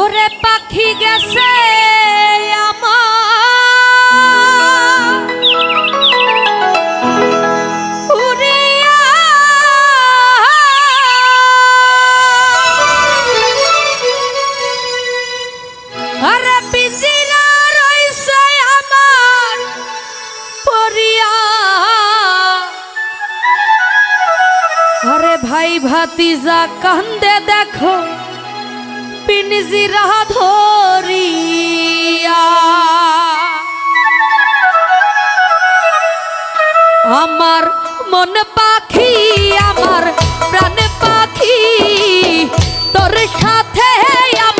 ওরে পাখি গেছে। ভাতিজা কান্দে দেখো, পিনজি রাহা ধরিয়া। আমার মন পাখি, আমার প্রাণ পাখি, তোর সাথে আমার